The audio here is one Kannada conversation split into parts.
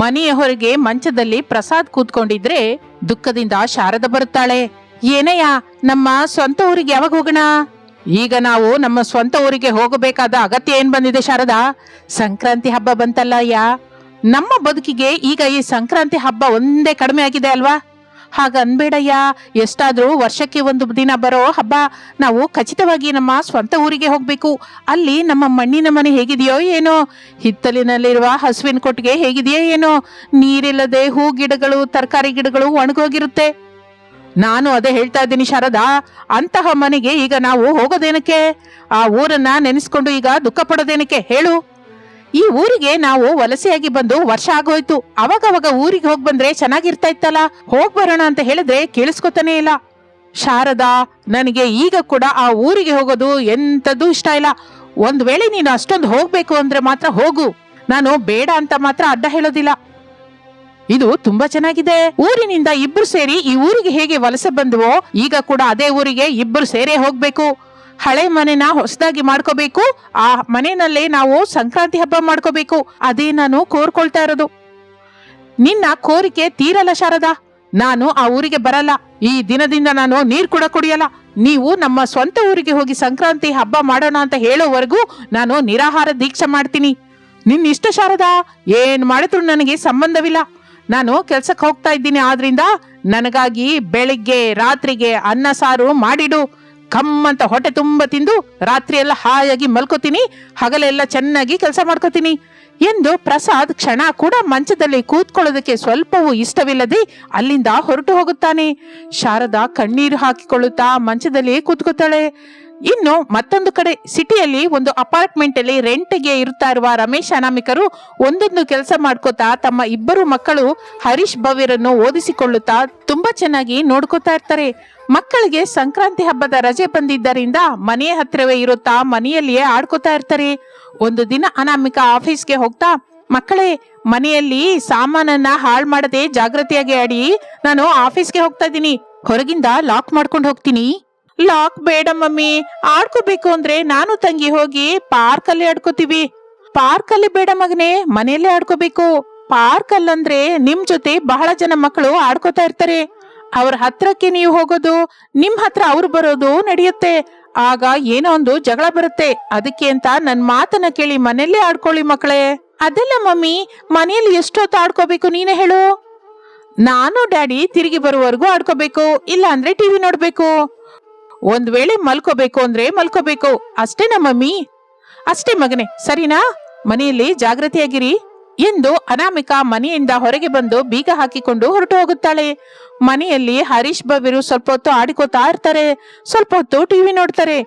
ಮನೆಯ ಹೊರಗೆ ಮಂಚದಲ್ಲಿ ಪ್ರಸಾದ್ ಕೂತ್ಕೊಂಡಿದ್ರೆ ದುಃಖದಿಂದ ಶಾರದ ಬರುತ್ತಾಳೆ. ಏನಯ್ಯ ನಮ್ಮ ಸ್ವಂತ ಊರಿಗೆ ಯಾವಾಗ ಹೋಗೋಣ? ಈಗ ನಾವು ನಮ್ಮ ಸ್ವಂತ ಊರಿಗೆ ಹೋಗಬೇಕಾದ ಅಗತ್ಯ ಏನ್ ಬಂದಿದೆ ಶಾರದಾ? ಸಂಕ್ರಾಂತಿ ಹಬ್ಬ ಬಂತಲ್ಲ ಅಯ್ಯ ನಮ್ಮ ಬದುಕಿಗೆ ಈಗ ಈ ಸಂಕ್ರಾಂತಿ ಹಬ್ಬ ಒಂದೇ ಕಡಿಮೆ ಆಗಿದೆ ಅಲ್ವಾ? ಹಾಗ ಎಷ್ಟಾದರೂ ಎಷ್ಟಾದ್ರೂ ವರ್ಷಕ್ಕೆ ಒಂದು ದಿನ ಬರೋ ಹಬ್ಬ, ನಾವು ಖಚಿತವಾಗಿ ನಮ್ಮ ಸ್ವಂತ ಊರಿಗೆ ಹೋಗಬೇಕು. ಅಲ್ಲಿ ನಮ್ಮ ಮಣ್ಣಿನ ಮನೆ ಹೇಗಿದೆಯೋ ಏನೋ, ಹಿತ್ತಲಿನಲ್ಲಿರುವ ಹಸುವಿನ ಕೊಟ್ಟಿಗೆ ಹೇಗಿದೆಯೋ ಏನೋ, ನೀರಿಲ್ಲದೆ ಹೂ ಗಿಡಗಳು, ತರಕಾರಿ ಗಿಡಗಳು ಒಣಗೋಗಿರುತ್ತೆ. ನಾನು ಅದೇ ಹೇಳ್ತಾ ಇದ್ದೀನಿ ಶಾರದಾ, ಅಂತಹ ಮನೆಗೆ ಈಗ ನಾವು ಹೋಗೋದೇನಕ್ಕೆ? ಆ ಊರನ್ನ ನೆನೆಸ್ಕೊಂಡು ಈಗ ದುಃಖ ಪಡೋದೇನಕ್ಕೆ? ಹೇಳು. ಈ ಊರಿಗೆ ನಾವು ವಲಸೆಯಾಗಿ ಬಂದು ವರ್ಷ ಆಗೋಯ್ತು. ಅವಾಗವಾಗ ಊರಿಗೆ ಹೋಗ್ ಬಂದ್ರೆ ಚೆನ್ನಾಗಿರ್ತಾ ಇತ್ತಲ್ಲ? ಹೋಗ್ ಬರೋಣ ಅಂತ ಹೇಳಿದ್ರೆ ಕೇಳಿಸ್ಕೊತಾನೆ ಇಲ್ಲ. ಶಾರದಾ, ನನಗೆ ಈಗ ಕೂಡ ಆ ಊರಿಗೆ ಹೋಗೋದು ಎಂಥದ್ದು ಇಷ್ಟ ಇಲ್ಲ. ಒಂದ್ ವೇಳೆ ನೀನು ಅಷ್ಟೊಂದು ಹೋಗ್ಬೇಕು ಅಂದ್ರೆ ಮಾತ್ರ ಹೋಗು. ನಾನು ಬೇಡ ಅಂತ ಮಾತ್ರ ಅಡ್ಡ ಹೇಳೋದಿಲ್ಲ. ಇದು ತುಂಬಾ ಚೆನ್ನಾಗಿದೆ. ಊರಿನಿಂದ ಇಬ್ರು ಸೇರಿ ಈ ಊರಿಗೆ ಹೇಗೆ ವಲಸೆ ಬಂದವೋ, ಈಗ ಕೂಡ ಅದೇ ಊರಿಗೆ ಇಬ್ರು ಸೇರೇ ಹೋಗ್ಬೇಕು. ಹಳೆ ಮನೆನ ಹೊಸದಾಗಿ ಮಾಡ್ಕೋಬೇಕು, ಆ ಮನೆಯಲ್ಲೇ ನಾವು ಸಂಕ್ರಾಂತಿ ಹಬ್ಬ ಮಾಡ್ಕೋಬೇಕು, ಅದೇ ನಾನು ಕೋರ್ಕೊಳ್ತಾ ಇರೋದು. ನಿನ್ನ ಕೋರಿಕೆ ತೀರಲ್ಲ ಶಾರದಾ, ನಾನು ಆ ಊರಿಗೆ ಬರಲ್ಲ, ಈ ದಿನದಿಂದ ನಾನು ನೀರ್ ಕೂಡ ಕುಡಿಯಲ್ಲ. ನೀವು ನಮ್ಮ ಸ್ವಂತ ಊರಿಗೆ ಹೋಗಿ ಸಂಕ್ರಾಂತಿ ಹಬ್ಬ ಮಾಡೋಣ ಅಂತ ಹೇಳೋವರೆಗೂ ನಾನು ನಿರಾಹಾರ ದೀಕ್ಷೆ ಮಾಡ್ತೀನಿ. ನಿನ್ನ ಇಷ್ಟ ಶಾರದಾ, ಏನ್ ಮಾಡಿದ್ರು ನನಗೆ ಸಂಬಂಧವಿಲ್ಲ. ನಾನು ಕೆಲ್ಸಕ್ಕೆ ಹೋಗ್ತಾ ಇದ್ದೀನಿ, ಆದ್ರಿಂದ ನನಗಾಗಿ ಬೆಳಿಗ್ಗೆ ರಾತ್ರಿಗೆ ಅನ್ನ ಸಾರು ಮಾಡಿಡು. ಕಮ್ಮಂತ ಹೊಟ್ಟೆ ತುಂಬ ತಿಂದು ರಾತ್ರಿ ಎಲ್ಲ ಹಾಯಾಗಿ ಮಲ್ಕೋತೀನಿ, ಹಗಲೆಲ್ಲ ಚೆನ್ನಾಗಿ ಕೆಲಸ ಮಾಡ್ಕೋತೀನಿ. ಎಂದು ಪ್ರಸಾದ್ ಕ್ಷಣ ಕೂಡ ಮಂಚದಲ್ಲಿ ಕೂತ್ಕೊಳ್ಳೋದಕ್ಕೆ ಸ್ವಲ್ಪವೂ ಇಷ್ಟವಿಲ್ಲದೆ ಅಲ್ಲಿಂದ ಹೊರಟು ಹೋಗುತ್ತಾನೆ. ಶಾರದಾ ಕಣ್ಣೀರು ಹಾಕಿಕೊಳ್ಳುತ್ತಾ ಮಂಚದಲ್ಲಿ ಕೂತ್ಕೋತಾಳೆ ಇನ್ನು ಮತ್ತೊಂದು ಕಡೆ ಸಿಟಿಯಲ್ಲಿ ಒಂದು ಅಪಾರ್ಟ್ಮೆಂಟ್ ಅಲ್ಲಿ ರೆಂಟ್ಗೆ ಇರುತ್ತಾ ಇರುವ ರಮೇಶ್ ಅನಾಮಿಕರು ಒಂದೊಂದು ಕೆಲಸ ಮಾಡ್ಕೋತಾ ತಮ್ಮ ಇಬ್ಬರು ಮಕ್ಕಳು ಹರೀಶ್ ಭವ್ಯರನ್ನು ಓದಿಸಿಕೊಳ್ಳುತ್ತಾ ತುಂಬಾ ಚೆನ್ನಾಗಿ ನೋಡ್ಕೋತಾ ಇರ್ತಾರೆ. ಮಕ್ಕಳಿಗೆ ಸಂಕ್ರಾಂತಿ ಹಬ್ಬದ ರಜೆ ಬಂದಿದ್ದರಿಂದ ಮನೆಯ ಹತ್ತಿರವೇ ಇರುತ್ತಾ ಮನೆಯಲ್ಲಿಯೇ ಆಡ್ಕೋತಾ ಇರ್ತಾರೆ. ಒಂದು ದಿನ ಅನಾಮಿಕ ಆಫೀಸ್ಗೆ ಹೋಗ್ತಾ, ಮಕ್ಕಳೇ, ಮನೆಯಲ್ಲಿ ಸಾಮಾನನ್ನ ಹಾಳು ಮಾಡದೆ ಜಾಗೃತಿಯಾಗಿ ಆಡಿ, ನಾನು ಆಫೀಸ್ಗೆ ಹೋಗ್ತಾ ಇದ್ದೀನಿ. ಹೊರಗಿಂದ ಲಾಕ್ ಮಾಡ್ಕೊಂಡು ಹೋಗ್ತೀನಿ. ಲಾಕ್ ಬೇಡ ಮಮ್ಮಿ. ಆಡ್ಕೋಬೇಕು ಅಂದ್ರೆ ನಾನು ತಂಗಿ ಹೋಗಿ ಪಾರ್ಕ್ ಅಲ್ಲಿ ಆಡ್ಕೋತೀವಿ. ಪಾರ್ಕ್ ಅಲ್ಲಿ ಬೇಡ ಮಗನೇ, ಮನೆಯಲ್ಲೇ ಆಡ್ಕೋಬೇಕು. ಪಾರ್ಕ್ ಅಲ್ಲಂದ್ರೆ ನಿಮ್ ಜೊತೆ ಬಹಳ ಜನ ಮಕ್ಕಳು ಆಡ್ಕೋತಾ ಇರ್ತಾರೆ. ಅವ್ರ ಹತ್ರಕ್ಕೆ ನೀವು ಹೋಗೋದು, ನಿಮ್ ಹತ್ರ ಅವ್ರು ಬರೋದು ನಡೆಯುತ್ತೆ. ಆಗ ಏನೋ ಒಂದು ಜಗಳ ಬರುತ್ತೆ. ಅದಕ್ಕೆ ಅಂತ ನನ್ ಮಾತನ್ನ ಕೇಳಿ ಮನೆಯಲ್ಲೇ ಆಡ್ಕೊಳ್ಳಿ ಮಕ್ಕಳೇ. ಅದೆಲ್ಲ ಮಮ್ಮಿ, ಮನೆಯಲ್ಲಿ ಎಷ್ಟೊತ್ತು ಆಡ್ಕೋಬೇಕು ನೀನೇ ಹೇಳು. ನಾನು, ಡ್ಯಾಡಿ ತಿರುಗಿ ಬರುವವರೆಗೂ ಆಡ್ಕೋಬೇಕು ಇಲ್ಲ ಅಂದ್ರೆ ಟಿವಿ ನೋಡ್ಬೇಕು. ಒಂದ್ ವೇಳೆ ಮಲ್ಕೋಬೇಕು ಅಂದ್ರೆ ಮಲ್ಕೋಬೇಕು. ಅಷ್ಟೇನಾ ಮಮ್ಮಿ. ಅಷ್ಟೇ ಮಗನೇ, ಸರಿನಾ? ಮನೆಯಲ್ಲಿ ಜಾಗೃತಿಯಾಗಿರಿ ಎಂದು ಅನಾಮಿಕಾ ಮನೆಯಿಂದ ಹೊರಗೆ ಬಂದು ಬೀಗ ಹಾಕಿಕೊಂಡು ಹೊರಟು ಹೋಗುತ್ತಾಳೆ. ಮನೆಯಲ್ಲಿ ಹರೀಶ್ ಬವಿರು ಸ್ವಲ್ಪ ಹೊತ್ತು ಆಡಿಕೋತಾ ಇರ್ತಾರೆ. ಸ್ವಲ್ಪ ಹೊತ್ತು ಟಿವಿ ನೋಡ್ತಾರೆ.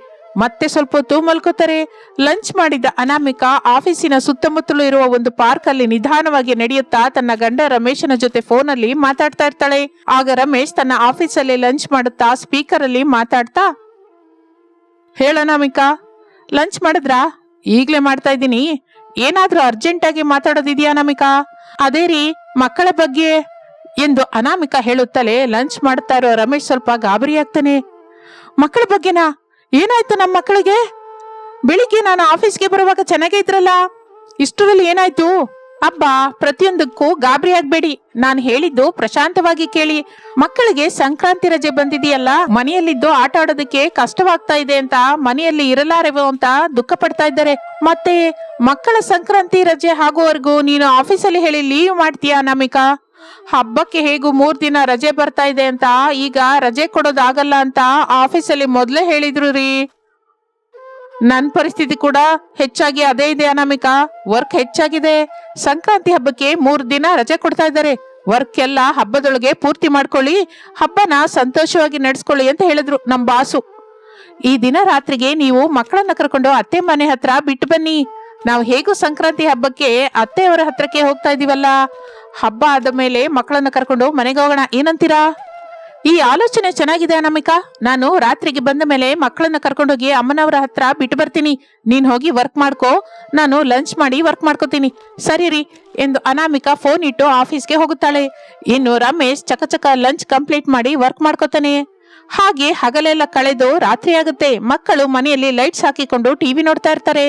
ಮತ್ತೆ ಸ್ವಲ್ಪ ಹೊತ್ತು ಮಲ್ಕೋತಾರೆ. ಲಂಚ್ ಮಾಡಿದ ಅನಾಮಿಕಾ ಆಫೀಸಿನ ಸುತ್ತಮುತ್ತಲು ಇರುವ ಒಂದು ಪಾರ್ಕ್ ಅಲ್ಲಿ ನಿಧಾನವಾಗಿ ನಡೆಯುತ್ತಾ ತನ್ನ ಗಂಡ ರಮೇಶನ ಜೊತೆ ಫೋನ್ ಅಲ್ಲಿ ಮಾತಾಡ್ತಾ ಇರ್ತಾಳೆ. ಆಗ ರಮೇಶ್ ತನ್ನ ಆಫೀಸಲ್ಲಿ ಲಂಚ್ ಮಾಡುತ್ತಾ ಸ್ಪೀಕರ್ ಅಲ್ಲಿ ಮಾತಾಡ್ತಾ, ಹೇಳ ಅನಾಮಿಕಾ, ಲಂಚ್ ಮಾಡಿದ್ರಾ? ಈಗ್ಲೇ ಮಾಡ್ತಾ ಇದ್ದೀನಿ. ಏನಾದ್ರೂ ಅರ್ಜೆಂಟ್ ಆಗಿ ಮಾತಾಡೋದಿದ್ಯಾ ಅನಾಮಿಕಾ? ಅದೇ ರೀ, ಮಕ್ಕಳ ಬಗ್ಗೆ, ಎಂದು ಅನಾಮಿಕಾ ಹೇಳುತ್ತಲೇ ಲಂಚ್ ಮಾಡ್ತಾ ಇರೋ ರಮೇಶ್ ಸ್ವಲ್ಪ ಗಾಬರಿ ಆಗ್ತಾನೆ. ಮಕ್ಕಳ ಬಗ್ಗೆನಾ? ಏನಾಯ್ತು ನಮ್ಮ ಮಕ್ಕಳಿಗೆ? ಬೆಳಿಗ್ಗೆ ನಾನು ಆಫೀಸ್ಗೆ ಬರುವಾಗ ಚೆನ್ನಾಗೇ ಇದ್ರಲ್ಲ? ಇಷ್ಟರಲ್ಲಿ ಏನಾಯ್ತು? ಅಬ್ಬ, ಪ್ರತಿಯೊಂದಕ್ಕೂ ಗಾಬರಿ ಆಗ್ಬೇಡಿ. ನಾನು ಹೇಳಿದ್ದು ಪ್ರಶಾಂತವಾಗಿ ಕೇಳಿ. ಮಕ್ಕಳಿಗೆ ಸಂಕ್ರಾಂತಿ ರಜೆ ಬಂದಿದೆಯಲ್ಲ, ಮನೆಯಲ್ಲಿದ್ದು ಆಟ ಆಡೋದಕ್ಕೆ ಕಷ್ಟವಾಗ್ತಾ ಇದೆ ಅಂತ ಮನೆಯಲ್ಲಿ ಇರಲಾರೆವೋ ಅಂತ ದುಃಖ ಪಡ್ತಾ ಇದ್ದಾರೆ. ಮತ್ತೆ ಮಕ್ಕಳ ಸಂಕ್ರಾಂತಿ ರಜೆ ಆಗುವವರೆಗೂ ನೀನು ಆಫೀಸಲ್ಲಿ ಹೇಳಿ ಲೀವ್ ಮಾಡ್ತೀಯಾ ನಮಿಕಾ? ಹಬ್ಬಕ್ಕೆ ಹೇಗೂ ಮೂರ್ ದಿನ ರಜೆ ಬರ್ತಾ ಇದೆ ಅಂತ. ಈಗ ರಜೆ ಕೊಡೋದಾಗಲ್ಲ ಅಂತ ಆಫೀಸಲ್ಲಿ ಮೊದಲೇ ಹೇಳಿದ್ರು ರೀ. ನನ್ನ ಪರಿಸ್ಥಿತಿ ಕೂಡ ಹೆಚ್ಚಾಗಿ ಅದೇ ಇದೆ ಅನಾಮಿಕಾ. ವರ್ಕ್ ಹೆಚ್ಚಾಗಿದೆ. ಸಂಕ್ರಾಂತಿ ಹಬ್ಬಕ್ಕೆ ಮೂರ್ ದಿನ ರಜೆ ಕೊಡ್ತಾ ಇದ್ದಾರೆ. ವರ್ಕ್ ಎಲ್ಲ ಹಬ್ಬದೊಳಗೆ ಪೂರ್ತಿ ಮಾಡ್ಕೊಳ್ಳಿ. ಹಬ್ಬನ ಸಂತೋಷವಾಗಿ ನಡೆಸ್ಕೊಳ್ಳಿ ಅಂತ ಹೇಳಿದ್ರು ನಮ್ಮ ಬಾಸು. ಈ ದಿನ ರಾತ್ರಿಗೆ ನೀವು ಮಕ್ಕಳನ್ನ ಕರ್ಕೊಂಡು ಅತ್ತೆ ಮನೆ ಹತ್ರ ಬಿಟ್ಟು ಬನ್ನಿ. ನಾವು ಹೇಗೂ ಸಂಕ್ರಾಂತಿ ಹಬ್ಬಕ್ಕೆ ಅತ್ತೆಯವರ ಹತ್ರಕ್ಕೆ ಹೋಗ್ತಾ ಇದೀವಲ್ಲ. ಹಬ್ಬ ಆದ ಮೇಲೆ ಮಕ್ಕಳನ್ನ ಕರ್ಕೊಂಡು ಮನೆಗೆ ಹೋಗೋಣ. ಏನಂತೀರಾ? ಈ ಆಲೋಚನೆ ಚೆನ್ನಾಗಿದೆ ಅನಾಮಿಕಾ ನಾನು ರಾತ್ರಿಗೆ ಬಂದ ಮೇಲೆ ಮಕ್ಕಳನ್ನ ಕರ್ಕೊಂಡೋಗಿ ಅಮ್ಮನವರ ಹತ್ರ ಬಿಟ್ಟು ಬರ್ತೀನಿ. ನೀನ್ ಹೋಗಿ ವರ್ಕ್ ಮಾಡ್ಕೋ. ನಾನು ಲಂಚ್ ಮಾಡಿ ವರ್ಕ್ ಮಾಡ್ಕೋತೀನಿ. ಸರಿ ರೀ ಎಂದು ಅನಾಮಿಕಾ ಫೋನ್ ಇಟ್ಟು ಆಫೀಸ್ಗೆ ಹೋಗುತ್ತಾಳೆ. ಇನ್ನು ರಮೇಶ್ ಚಕಚಕ ಲಂಚ್ ಕಂಪ್ಲೀಟ್ ಮಾಡಿ ವರ್ಕ್ ಮಾಡ್ಕೋತಾನೆ. ಹಾಗೆ ಹಗಲೆಲ್ಲ ಕಳೆದು ರಾತ್ರಿ ಆಗುತ್ತೆ ಮಕ್ಕಳು ಮನೆಯಲ್ಲಿ ಲೈಟ್ಸ್ ಹಾಕಿಕೊಂಡು ಟಿವಿ ನೋಡ್ತಾ ಇರ್ತಾರೆ.